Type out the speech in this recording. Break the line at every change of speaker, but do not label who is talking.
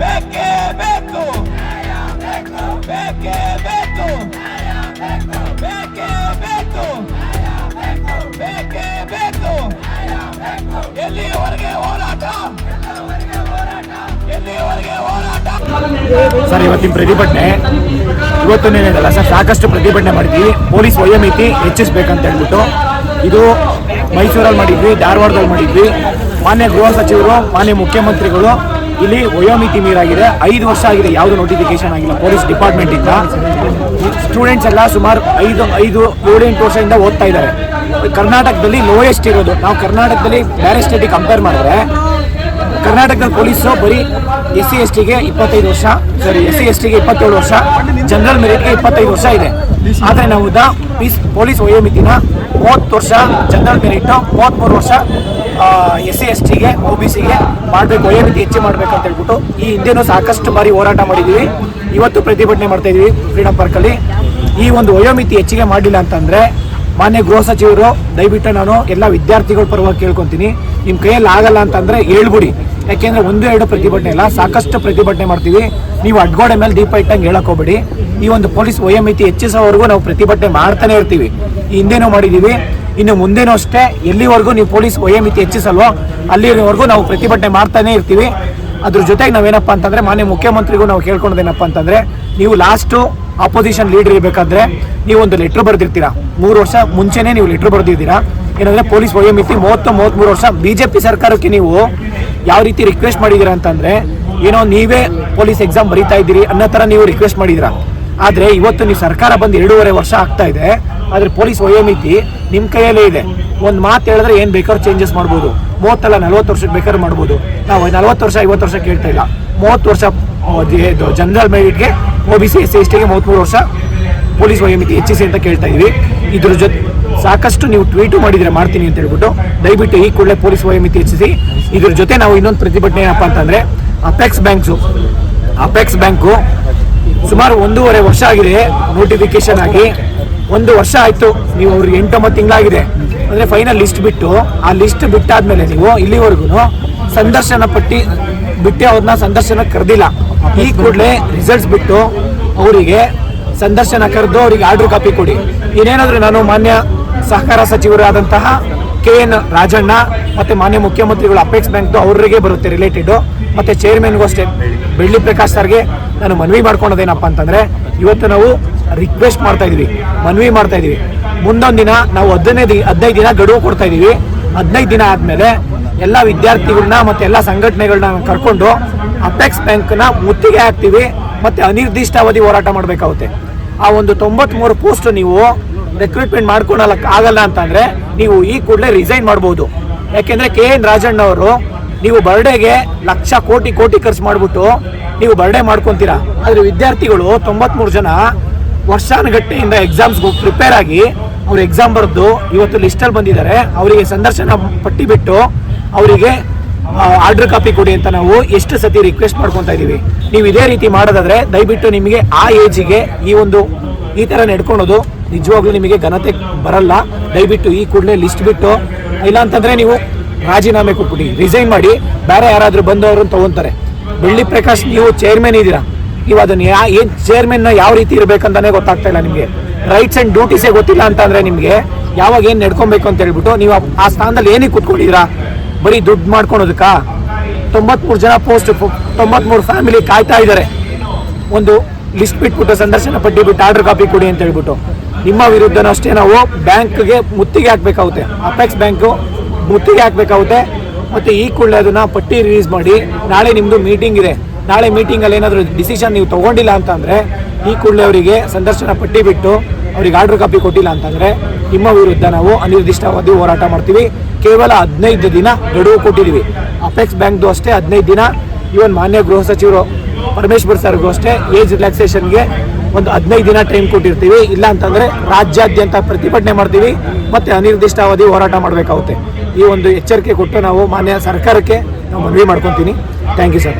ಬೇಕೇ ಬೇಕು. ಬೇಕೇ ಬೇಕು. ಬೇಕೇ ಸರ್, ಇವತ್ತಿನ ಪ್ರತಿಭಟನೆ ಇವತ್ತೇನಿದೆಲ್ಲ ಸರ್, ಸಾಕಷ್ಟು ಪ್ರತಿಭಟನೆ ಮಾಡಿದ್ವಿ. ಪೊಲೀಸ್ ವಯೋಮಿತಿ ಹೆಚ್ಚಿಸ್ಬೇಕಂತ ಹೇಳ್ಬಿಟ್ಟು, ಇದು ಮೈಸೂರಲ್ಲಿ ಮಾಡಿದ್ವಿ ಧಾರವಾಡದಲ್ಲಿ ಮಾಡಿದ್ವಿ. ಮಾನ್ಯ ಗೃಹ ಸಚಿವರು, ಮಾನ್ಯ ಮುಖ್ಯಮಂತ್ರಿಗಳು, ಇಲ್ಲಿ ವಯೋಮಿತಿ ಮೀರಾಗಿದೆ. ಐದು ವರ್ಷ ಆಗಿದೆ, ಯಾವುದು ನೋಟಿಫಿಕೇಶನ್ ಆಗಿಲ್ಲ. ಪೊಲೀಸ್ ಡಿಪಾರ್ಟ್ಮೆಂಟಿಂದ ಸ್ಟೂಡೆಂಟ್ಸ್ ಎಲ್ಲ ಸುಮಾರು ಐದು ಐದು, ಏಳೆಂಟು ವರ್ಷದಿಂದ ಓದ್ತಾ ಇದ್ದಾರೆ. ಕರ್ನಾಟಕದಲ್ಲಿ ಲೋಯೆಸ್ಟ್ ಇರೋದು. ನಾವು ಕರ್ನಾಟಕದಲ್ಲಿ ಬೇರೆ ಸ್ಟೇಟಿಗೆ ಕಂಪೇರ್ ಮಾಡಿದ್ರೆ, ಕರ್ನಾಟಕದ ಪೊಲೀಸು ಬರೀ ಎಸ್ ಸಿ ಎಸ್ ಟಿಗೆ ಇಪ್ಪತ್ತೈದು ವರ್ಷ ಸಾರಿ ಎಸ್ ಸಿ ಎಸ್ ಟಿಗೆ ಇಪ್ಪತ್ತೇಳು ವರ್ಷ ಜನರಲ್ ಮೆರಿಟ್ಗೆ ಇಪ್ಪತ್ತೈದು ವರ್ಷ ಇದೆ. ಆದರೆ ನಾವು ದ ಪೀಸ್, ಪೊಲೀಸ್ ವಯೋಮಿತಿನ ಮೂವತ್ತು ವರ್ಷ ಜನರಲ್ ಮೆರಿಟ್ ಮೂವತ್ತ್ಮೂರು ವರ್ಷ ಎಸ್ ಸಿ ಎಸ್ ಟಿಗೆ ಒ ಬಿ ಸಿಗೆ ಮಾಡಬೇಕು, ವಯೋಮಿತಿ ಹೆಚ್ಚು ಮಾಡಬೇಕಂತ ಹೇಳ್ಬಿಟ್ಟು ಈ ಹಿಂದೆನೂ ಸಾಕಷ್ಟು ಬಾರಿ ಹೋರಾಟ ಮಾಡಿದ್ದೀವಿ ಇವತ್ತು ಪ್ರತಿಭಟನೆ ಮಾಡ್ತಾ ಇದೀವಿ ಫ್ರೀಡಮ್ ಪಾರ್ಕಲ್ಲಿ. ಈ ಒಂದು ವಯೋಮಿತಿ ಹೆಚ್ಚಿಗೆ ಮಾಡಲಿಲ್ಲ ಅಂತಂದರೆ ಮಾನ್ಯ ಗೃಹ ಸಚಿವರು, ದಯವಿಟ್ಟು ನಾನು ಎಲ್ಲ ವಿದ್ಯಾರ್ಥಿಗಳ ಪರವಾಗಿ ಕೇಳ್ಕೊತೀನಿ. ನಿಮ್ಮ ಕೈಯಲ್ಲಿ ಆಗಲ್ಲ ಅಂತಂದ್ರೆ ಹೇಳ್ಬಿಡಿ. ಯಾಕೆಂದ್ರೆ ಒಂದು ಎರಡು ಪ್ರತಿಭಟನೆ ಇಲ್ಲ, ಸಾಕಷ್ಟು ಪ್ರತಿಭಟನೆ ಮಾಡ್ತೀವಿ. ನೀವು ಅಡ್ಗೋಡೆ ಮೇಲೆ ದೀಪ ಇಟ್ಟಂಗೆ ಹೇಳಕ್ ಹೋಗ್ಬೇಡಿ. ಈ ಒಂದು ಪೊಲೀಸ್ ವಯೋಮಿತಿ ಹೆಚ್ಚಿಸೋವರೆಗೂ ನಾವು ಪ್ರತಿಭಟನೆ ಮಾಡ್ತಾನೆ ಇರ್ತೀವಿ. ಈ ಹಿಂದೆನೂ ಮಾಡಿದ್ದೀವಿ ಇನ್ನು ಮುಂದೇನೂ ಅಷ್ಟೇ, ಎಲ್ಲಿವರೆಗೂ ನೀವು ಪೊಲೀಸ್ ವಯೋಮಿತಿ ಹೆಚ್ಚಿಸಲ್ವೋ, ಅಲ್ಲಿವರೆಗೂ ನಾವು ಪ್ರತಿಭಟನೆ ಮಾಡ್ತಾನೆ ಇರ್ತೀವಿ. ಅದ್ರ ಜೊತೆಗೆ ನಾವೇನಪ್ಪ ಅಂತಂದ್ರೆ, ಮಾನ್ಯ ಮುಖ್ಯಮಂತ್ರಿಗೂ ನಾವು ಕೇಳ್ಕೊಳೋದೇನಪ್ಪ ಅಂತಂದ್ರೆ, ನೀವು ಲಾಸ್ಟು ಅಪೋಸಿಷನ್ ಲೀಡರ್ ಇರಬೇಕಾದ್ರೆ, ನೀವು ಒಂದು ಲೆಟ್ರ್ ಬರೆದಿರ್ತೀರಾ. ಮೂರು ವರ್ಷ ಮುಂಚೆನೇ ನೀವು ಲೆಟ್ರ್ ಬರೆದಿದ್ದೀರಾ. ಏನಂದ್ರೆ ಪೊಲೀಸ್ ವಯೋಮಿತಿ ಮೂವತ್ತು ಮೂವತ್ತ್ಮೂರು ವರ್ಷ ಬಿಜೆಪಿ ಸರ್ಕಾರಕ್ಕೆ ನೀವು ಯಾವ ರೀತಿ ರಿಕ್ವೆಸ್ಟ್ ಮಾಡಿದ್ದೀರಾ ಅಂತಂದ್ರೆ, ಏನೋ ನೀವೇ ಪೊಲೀಸ್ ಎಕ್ಸಾಮ್ ಬರೀತಾ ಇದ್ದೀರಿ ಅನ್ನೋ ಥರ ನೀವು ರಿಕ್ವೆಸ್ಟ್ ಮಾಡಿದ್ದೀರಾ ಆದರೆ ಇವತ್ತು ನೀವು ಸರ್ಕಾರ ಬಂದು ಎರಡೂವರೆ ವರ್ಷ ಆಗ್ತಾ ಇದೆ, ಆದರೆ ಪೊಲೀಸ್ ವಯೋಮಿತಿ ನಿಮ್ಮ ಕೈಯಲ್ಲೇ ಇದೆ. ಒಂದು ಮಾತು ಹೇಳಿದ್ರೆ ಏನು ಬೇಕಾದ್ರೂ ಚೇಂಜಸ್ ಮಾಡ್ಬೋದು. ಮೂವತ್ತಲ್ಲ ನಲ್ವತ್ತು ವರ್ಷಕ್ಕೆ ಬೇಕಾದ್ರೂ ಮಾಡ್ಬೋದು. ನಾವು ನಲ್ವತ್ತು ವರ್ಷ, ಐವತ್ತು ವರ್ಷ ಕೇಳ್ತಾ ಇಲ್ಲ. ಮೂವತ್ತು ವರ್ಷ general ಮೆರಿಟ್ಗೆ O B C S C S ಟಿಗೆ ಮೂವತ್ತ್ಮೂರು ವರ್ಷ ಪೊಲೀಸ್ ವಯೋಮಿತಿ ಹೆಚ್ಚಿಸಿ ಅಂತ ಕೇಳ್ತಾ ಇದೀವಿ. ಇದ್ರ ಜೊತೆ ಸಾಕಷ್ಟು ನೀವು ಟ್ವೀಟು ಮಾಡಿದ್ರೆ ಮಾಡ್ತೀನಿ ಅಂತ ಹೇಳ್ಬಿಟ್ಟು ದಯವಿಟ್ಟು ಈ ಕೂಡಲೇ ಪೊಲೀಸ್ ವಯೋಮಿತಿ ಹೆಚ್ಚಿಸಿ ಇದ್ರ ಜೊತೆ ನಾವು ಇನ್ನೊಂದು ಪ್ರತಿಭಟನೆ ಏನಪ್ಪ ಅಂತಂದ್ರೆ ಅಪೆಕ್ಸ್ ಬ್ಯಾಂಕ್ಸು ಅಪೆಕ್ಸ್ ಬ್ಯಾಂಕು ಸುಮಾರು ಒಂದೂವರೆ ವರ್ಷ ಆಗಿದೆ ನೋಟಿಫಿಕೇಶನ್ ಆಗಿ. ಒಂದು ವರ್ಷ ಆಯಿತು ನೀವು ಅವ್ರಿಗೆ ಎಂಟೊಂಬತ್ತು ತಿಂಗಳಾಗಿದೆ. ಅಂದರೆ ಫೈನಲ್ ಲಿಸ್ಟ್ ಬಿಟ್ಟು ಆ ಲಿಸ್ಟ್ ಬಿಟ್ಟಾದ್ಮೇಲೆ ನೀವು ಇಲ್ಲಿವರೆಗೂ ಸಂದರ್ಶನ ಪಟ್ಟಿ ಬಿಟ್ಟು ಅವ್ರನ್ನ ಸಂದರ್ಶನ ಕರೆದಿಲ್ಲ. ಈ ಕೂಡಲೇ ರಿಸಲ್ಟ್ಸ್ ಬಿಟ್ಟು ಅವರಿಗೆ ಸಂದರ್ಶನ ಕರೆದು ಅವರಿಗೆ ಆರ್ಡ್ರ್ ಕಾಪಿ ಕೊಡಿ. ಇನ್ನೇನಾದರೂ ನಾನು ಮಾನ್ಯ ಸಹಕಾರ ಸಚಿವರಾದಂತಹ ಕೆ ಎನ್ ರಾಜಣ್ಣ ಮತ್ತೆ ಮಾನ್ಯ ಮುಖ್ಯಮಂತ್ರಿಗಳು ಅಪೆಕ್ಸ್ ಬ್ಯಾಂಕ್ ಅವರಿಗೆ ಬರುತ್ತೆ ರಿಲೇಟೆಡ್ ಮತ್ತೆ ಚೇರ್ಮನ್ಗೂ ಅಷ್ಟೇ. ಬೆಳ್ಳಿ ಪ್ರಕಾಶ್ ಸರ್ಗೆ ನಾನು ಮನವಿ ಮಾಡ್ಕೊಳೋದೇನಪ್ಪ ಅಂತಂದ್ರೆ, ಇವತ್ತು ನಾವು ರಿಕ್ವೆಸ್ಟ್ ಮಾಡ್ತಾ ಇದೀವಿ. ಮನವಿ ಮಾಡ್ತಾ ಇದೀವಿ. ಮುಂದೊಂದು ದಿನ ನಾವು ಹದಿನೈದು ಹದಿನೈದು ದಿನ ಗಡುವು ಕೊಡ್ತಾ ಇದೀವಿ ಹದಿನೈದು ದಿನ ಆದ್ಮೇಲೆ ಎಲ್ಲ ವಿದ್ಯಾರ್ಥಿಗಳನ್ನ ಮತ್ತೆ ಎಲ್ಲ ಸಂಘಟನೆಗಳನ್ನ ಕರ್ಕೊಂಡು ಅಪೆಕ್ಸ್ ಬ್ಯಾಂಕ್ನ ಮುತ್ತಿಗೆ ಹಾಕ್ತೀವಿ. ಮತ್ತೆ ಅನಿರ್ದಿಷ್ಟಾವಧಿ ಹೋರಾಟ ಮಾಡಬೇಕಾಗುತ್ತೆ. ಆ ಒಂದು ತೊಂಬತ್ಮೂರು ಪೋಸ್ಟ್ ನೀವು ರೆಕ್ರೂಟ್ಮೆಂಟ್ ಮಾಡ್ಕೊಳಕ್ ಆಗಲ್ಲ ಅಂತಂದ್ರೆ ನೀವು ಈ ಕೂಡಲೇ ರಿಸೈನ್ ಮಾಡ್ಬೋದು. ಯಾಕೆಂದ್ರೆ ಕೆ ಎನ್ ರಾಜಣ್ಣ ಅವರು ನೀವು ಬರ್ಡೇಗೆ ಲಕ್ಷ ಕೋಟಿ ಕೋಟಿ ಖರ್ಚು ಮಾಡಿಬಿಟ್ಟು ನೀವು ಬರ್ಡೇ ಮಾಡ್ಕೊಂತೀರಾ. ಆದ್ರೆ ವಿದ್ಯಾರ್ಥಿಗಳು ತೊಂಬತ್ಮೂರು ಜನ ವರ್ಷಾನುಗಟ್ಟೆಯಿಂದ ಎಕ್ಸಾಮ್ಸ್ಗೆ ಪ್ರಿಪೇರ್ ಆಗಿ ಅವ್ರು ಎಕ್ಸಾಮ್ ಬರೆದು ಇವತ್ತು ಲಿಸ್ಟಲ್ಲಿ ಬಂದಿದ್ದಾರೆ. ಅವರಿಗೆ ಸಂದರ್ಶನ ಪಟ್ಟಿ ಬಿಟ್ಟು ಅವರಿಗೆ ಆರ್ಡರ್ ಕಾಪಿ ಕೊಡಿ ಅಂತ ನಾವು ಎಷ್ಟು ಸತಿ ರಿಕ್ವೆಸ್ಟ್ ಮಾಡ್ಕೊತಾ ಇದ್ದೀವಿ ನೀವು ಇದೇ ರೀತಿ ಮಾಡೋದಾದ್ರೆ ದಯವಿಟ್ಟು ನಿಮಗೆ ಆ ಏಜಿಗೆ ಈ ಒಂದು ಈ ತರ ನಡ್ಕೊಳೋದು ನಿಜವಾಗ್ಲೂ ನಿಮಗೆ ಘನತೆ ಬರಲ್ಲ. ದಯವಿಟ್ಟು ಈ ಕೂಡಲೇ ಲಿಸ್ಟ್ ಬಿಟ್ಟು, ಇಲ್ಲ ಅಂತಂದ್ರೆ ನೀವು ರಾಜೀನಾಮೆ ಕೊಟ್ಬಿಡಿ ರಿಸೈನ್ ಮಾಡಿ, ಬೇರೆ ಯಾರಾದರೂ ಬಂದವರು ತಗೊಂತಾರೆ. ಬೆಳ್ಳಿ ಪ್ರಕಾಶ್, ನೀವು ಚೇರ್ಮನ್ ಇದ್ದೀರಾ? ನೀವು ಅದನ್ನ ಯಾ, ಏನ್ ಚೇರ್ಮನ್ ಯಾವ ರೀತಿ ಇರ್ಬೇಕಂತಾನೆ ಗೊತ್ತಾಗ್ತಾ ಇಲ್ಲ ನಿಮಗೆ. ರೈಟ್ಸ್ ಅಂಡ್ ಡ್ಯೂಟೀಸೇ ಗೊತ್ತಿಲ್ಲ ಅಂತಂದ್ರೆ ನಿಮಗೆ ಯಾವಾಗ ಏನು ನಡ್ಕೊಬೇಕು ಅಂತ ಹೇಳ್ಬಿಟ್ಟು ನೀವು ಆ- ಆ ಸ್ಥಾನದಲ್ಲಿ ಏನಕ್ಕೆ ಕುತ್ಕೊಂಡಿದ್ದೀರಾ? ಬರೀ ದುಡ್ಡು ಮಾಡ್ಕೊಳೋದಕ್ಕಾ? ತೊಂಬತ್ಮೂರು ಜನ ಪೋಸ್ಟ್ ತೊಂಬತ್ಮೂರು ಫ್ಯಾಮಿಲಿ ಕಾಯ್ತಾ ಇದ್ದಾರೆ. ಒಂದು ಲಿಸ್ಟ್ ಬಿಟ್ಬಿಟ್ಟು ಸಂದರ್ಶನ ಪಟ್ಟಿ ಬಿಟ್ಟು ಆರ್ಡರ್ ಕಾಪಿ ಕೊಡಿ ಅಂತ ಹೇಳ್ಬಿಟ್ಟು. ನಿಮ್ಮ ವಿರುದ್ಧನೂ ಅಷ್ಟೇ ನಾವು ಬ್ಯಾಂಕ್ಗೆ ಮುತ್ತಿಗೆ ಹಾಕಬೇಕಾಗುತ್ತೆ. ಅಪೆಕ್ಸ್ ಬ್ಯಾಂಕು ಮುತ್ತಿಗೆ ಹಾಕಬೇಕಾಗುತ್ತೆ. ಮತ್ತು ಈ ಕೂಡಲೇ ಅದನ್ನು ಪಟ್ಟಿ ರಿಲೀಸ್ ಮಾಡಿ, ನಾಳೆ ನಿಮ್ಮದು ಮೀಟಿಂಗ್ ಇದೆ. ನಾಳೆ ಮೀಟಿಂಗಲ್ಲಿ ಏನಾದರೂ ಡಿಸಿಷನ್ ನೀವು ತಗೊಂಡಿಲ್ಲ ಅಂತಂದರೆ, ಈ ಕೂಡಲೇ ಅವರಿಗೆ ಸಂದರ್ಶನ ಪಟ್ಟಿ ಬಿಟ್ಟು ಅವ್ರಿಗೆ ಆರ್ಡರ್ ಕಾಪಿ ಕೊಟ್ಟಿಲ್ಲ ಅಂತಂದರೆ, ನಿಮ್ಮ ವಿರುದ್ಧ ನಾವು ಅನಿರ್ದಿಷ್ಟಾವಧಿ ಹೋರಾಟ ಮಾಡ್ತೀವಿ. ಕೇವಲ ಹದಿನೈದು ದಿನ ಗಡುವು ಕೊಟ್ಟಿದ್ದೀವಿ. ಅಪೆಕ್ಸ್ ಬ್ಯಾಂಕ್ದು ಅಷ್ಟೇ ಹದಿನೈದು ದಿನ. ಇವನ್ ಮಾನ್ಯ ಗೃಹ ಸಚಿವರು ಪರಮೇಶ್ವರ್ ಸರ್ಗೂ ಅಷ್ಟೇ ಏಜ್ ರಿಲ್ಯಾಕ್ಸೇಷನ್ಗೆ ಒಂದು ಹದಿನೈದು ದಿನ ಟೈಮ್ ಕೊಟ್ಟಿರ್ತೀವಿ. ಇಲ್ಲ ಅಂತಂದ್ರೆ ರಾಜ್ಯಾದ್ಯಂತ ಪ್ರತಿಭಟನೆ ಮಾಡ್ತೀವಿ. ಮತ್ತೆ ಅನಿರ್ದಿಷ್ಟಾವಧಿ ಹೋರಾಟ ಮಾಡಬೇಕಾಗುತ್ತೆ. ಈ ಒಂದು ಎಚ್ಚರಿಕೆ ಕೊಟ್ಟು ನಾವು ಮಾನ್ಯ ಸರ್ಕಾರಕ್ಕೆ ನಾವು ಮನವಿ ಮಾಡ್ಕೊತೀನಿ. Thank you sir